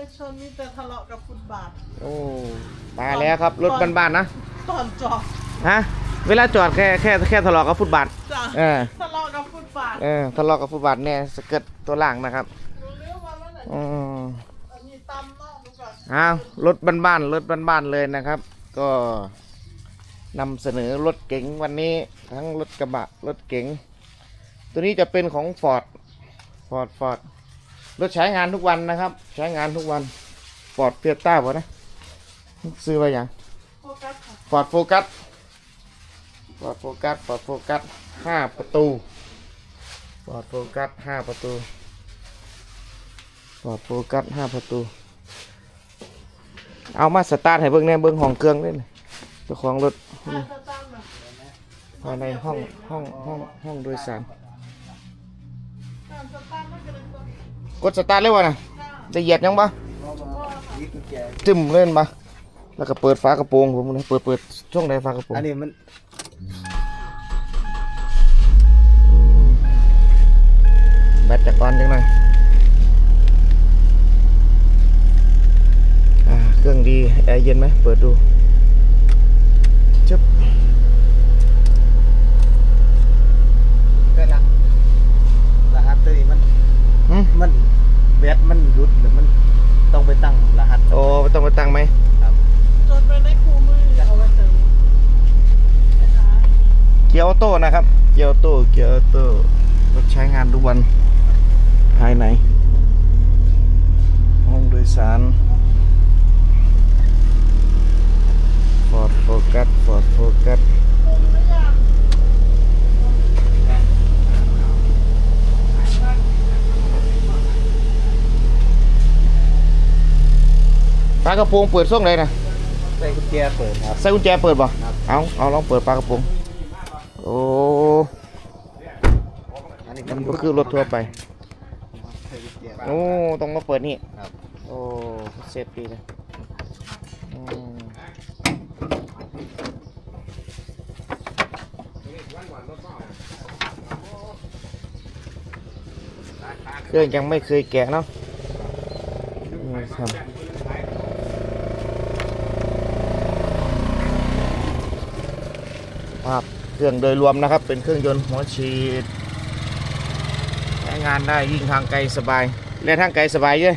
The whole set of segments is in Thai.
ยชนมีแต่ทะเลาะกับฟุตบาท โอ้ตายแล้วครับรถบ้านๆนะตอนจอดฮะเวลาจอดแค่แค่แค่ทะเลาะกับฟุตบาทจ้ะเออทะเลาะกับฟุตบาทเออทะเลาะกับฟุตบาทเนี่ยสะเกิดตัวล่างนะครับรู้เรื่องว่ามันไหนอืมอันนี้ตำเนาะดูก่อนอ้าวรถบ้านๆรถบ้านๆเลยนะครับ ก็นำเสนอรถเก๋งวันนี้ทั้งรถกระบะรถเก๋งตัวนี้จะเป็นของฟอร์ดฟอร์ดฟอร์ด รถใช้งานทุกวันนะครับ ใช้งานทุกวันฟอร์ดเฟียต้าวะนะซื้อไว้อย่างโฟกัสค่ะฟอร์ดโฟกัสฟอร์ดโฟกัสฟอร์ดโฟกัสห้าประตูฟอร์ดโฟกัสห้าประตูฟอร์ดโฟกัสห้าประตู เอามาสตาร์ทให้เบิ่งแหน่เบิ่งห้องเครื่องด้วยนะเจ้าของรถถ้าจะตำแบบภายในห้องห้องห้องห้องโดยสาร การสตาร์ทมันก็เลยต้องกดสตาร์ทเลยวะนะจ้าได้เหยียดยังปะยึดกุญแจจึมเล่นปะแล้วก็เปิดฝากระโปรงผมนะเปิดเปิดช่วงใดฝากระโปรงอันนี้มันแบตจากก่อนจังหน่อยอ่าเครื่องดีแอร์เย็นไหมเปิดดูจึ๊บ ก็ละรหัสตัวนี้มัน หึ มันแบตมันหยุดหรือมันต้องไปตั้งรหัส โอ้ ไม่ต้องไปตั้งไหมครับจดไปในคู่มือเอาไว้เสริมไปหาเกียร์ออโต้นะครับ เกียร์ออโต้เกียร์ออโต้รถใช้งานทุกวันภายในห้องโดยสาร Ford Focus Ford Focus คุมหรือยัง ฝากระโปรงเปิดช่วงไหนนะใส่กุญแจเปิดครับ ใส่กุญแจเปิดป่ะครับเอาเอาลองเปิดฝากระโปรงโอ้อันนี้มันก็คือรถทั่วไปใส่กุญแจโอ้ต้องมาเปิดนี่ครับโอ้เซฟดีเลยอืมเครื่องยังไม่เคยแกะเนาะนี่ครับ ภาพเครื่องโดยรวมนะครับ เป็นเครื่องยนต์หัวฉีดใช้งานได้ยิ่งทางไกลสบายแล่นทางไกลสบายเยอะ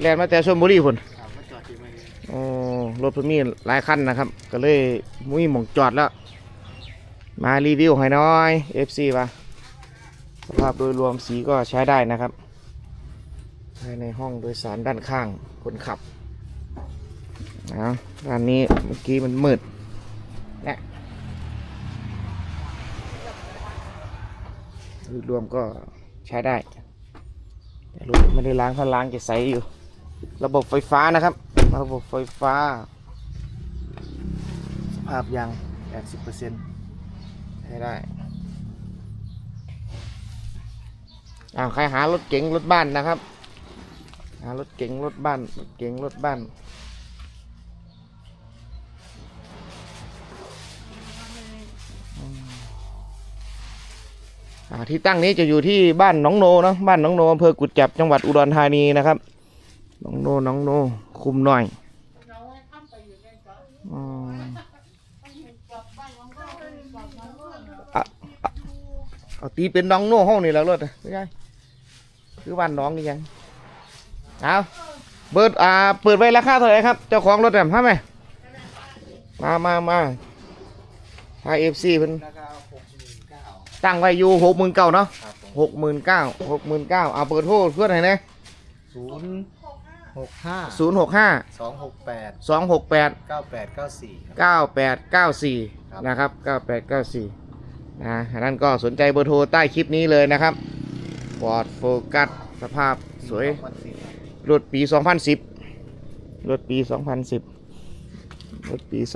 แล่นมาแต่ชลบุรีพุ่นโอ้รถเพิ่นมีหลายคันนะครับ ก็เลยมุ้ยหมองจอดแล้ว มารีวิวให้น้อย FC ป่ะสภาพโดยรวมสีก็ใช้ได้นะครับภายในห้องโดยสารด้านข้างคนขับนะด้านนี้เมื่อกี้มันมืด นะโดรวมก็ใช้ได้แต่รถไม่ได้ล้างถ้าล้างจะใสอยู่ ระบบไฟฟ้านะครับ ระบบไฟฟ้า สภาพยาง80%ใช้ได้อ้าวใครหารถเก๋งรถบ้านนะครับ หารถเก๋งรถบ้านรถเก๋งรถบ้าน ที่ตั้งนี้จะอยู่ที่บ้านหนองโนเนาะบ้านหนองโนอำเภอกุดจับจังหวัดอุดรธานีนะครับหนองโนหนองโนคุมหน่อยเอาตีเป็นหนองโนห้องนี่แล้วรถไม่ใช่คือบ้านน้องนี่ยังเอาเปิดอ่าเปิดไว้ราคาเท่าไหร่ครับ เจ้าของรถเนี่ยทำไหมมามามาพาเอฟซีเพิ่นราคาหกหมื่น ตั้งไว้อยู่หกหมื่นเก้าเนาะครับผมหกหมื่นเก้าหกหมื่นเก้าเอาเปิดโทษเพื่อนไหนเนี่ยศูนย์หกห้าศูนย์หกห้าสองหกแปดสองหกแปด เก้าแปดเก้าสี่ครับเก้าแปดเก้าสี่ครับนะครับเก้าแปดเก้าสี่นะอันนั้นก็สนใจเบอร์โทรใต้คลิปนี้เลยนะครับฟอร์ดโฟกัสสภาพสวยวันสี่รถปี 2010 รถปี 2010 รถปี 2010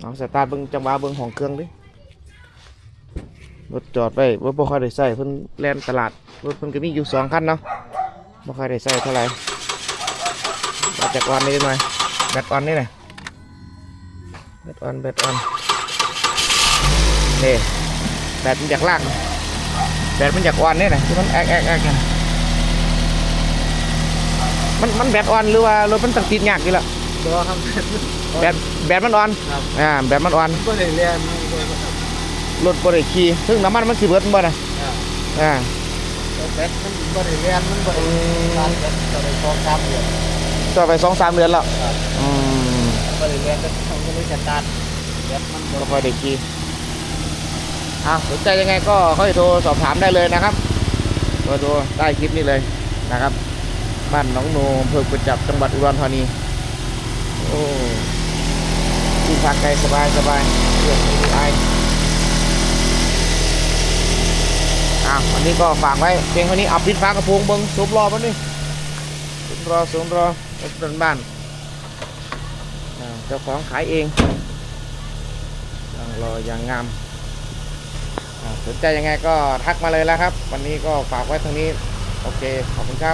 เอาสตาร์ทเบิ้งจังหวะเบิ้งของเครื่องดิ รถจอดไว้ว่าบ่ค่อยได้ใส่เพิ่นแล่นตลาดรถเพิ่นก็มีอยู่สองคันเนาะบ่ค่อยได้ใส่เท่าไหร่แบตจากออนนี่หน่อยแบตออนนี่หน่อยแบตออนแบตออนนี่แบตมันจากล่างแบตมันจากออนนี่หน่อยที่มันแอกแอกแอกนะมันมันแบตอ่อนหรือว่ารถมันตั้งติดยากอยู่แล้วตัวครับแบตแบตมันอ่อนครับอ่าแบตมันอ่อนก็เลยเรียนมันก็เลยค รับรถบ่ได้ขี่ซึ่งน้ำมันมันสิเบิดบ่น่ะอ่าอ่าแต่แบตมันก็เลยเรียนมันก็เลยการแบตก็เลยพอตามเดือนต่อไป2-3เดือนแล้วครับอืมก็เลยเรียนก็ทำก็เลยสตาร์ทแบตมันบ่ก็ค่อยได้ขี่อะสนใจยังไงก็ค่อยโทรสอบถามได้เลยนะครับโทรโทรใต้คลิปนี้เลยนะครับ บ้านหนองโนอำเภอกุจจับจังหวัดอุดรธานีโอ้ที่พักไกลสบายสบายเรื่องไม่มีไอ อะวันนี้ก็ฝากไว้เพียงเท่านี้เอาพิษฟ้ากระพงเบิ้งสูบรอมันนี่สูบรอสูบรอรถบ้านเจ้าของขายเองนั่งรออย่างงามสนใจยังไงก็ทักมาเลยแล้วครับ วันนี้ก็ฝากไว้ตรงนี้ โอเค ขอบคุณครับ